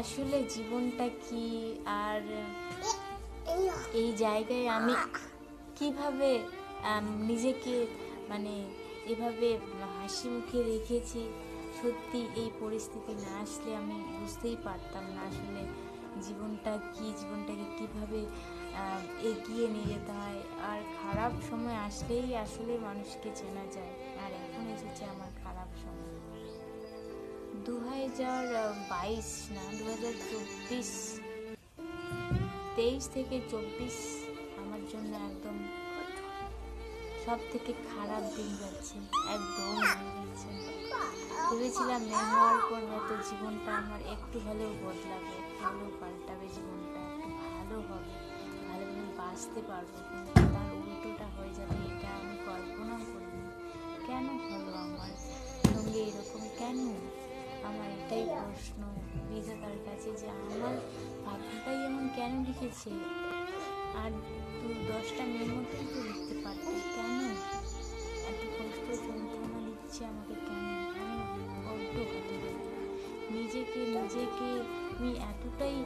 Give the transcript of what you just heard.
আসলে জীবনটা কি আর এই জায়গায় আমি কীভাবে নিজেকে মানে এভাবে হাসি মুখে রেখেছি সত্যি এই পরিস্থিতি না আসলে আমি বুঝতেই পারতাম না আসলে জীবনটা কি জীবনটাকে কীভাবে এগিয়ে নিয়ে যেতে হয়। আর খারাপ সময় আসলেই আসলে মানুষকে চেনা যায়। আর এখন এসেছে আমার খারাপ সময়। দু হাজার বাইশ না দু হাজার চব্বিশ। তেইশ থেকে চব্বিশ আমার জন্য একদম সব থেকে খারাপ দিন যাচ্ছে, একদম ভালো ভেবেছিলাম মেয়ে হওয়ার পর হয়তো জীবনটা আমার একটু হলেও বদলাবে হলেও পাল্টাবে জীবনটা, একটু ভালো হবে। ভালোভাবে বাঁচতে পারব, কিন্তু তার উল্টোটা হয়ে যাবে। এটাই প্রশ্ন বিধাতার কাছে যে আমার ভাগ্যটাই এমন কেন লিখেছে? আর তুই দশটা মেয়ের মধ্যেই তো লিখতে পারত, কেন? এত কষ্ট, যন্ত্রণা দিচ্ছে আমাকে কেন? আমি বড্ড নিজেকে নিজেকে আমি এতটাই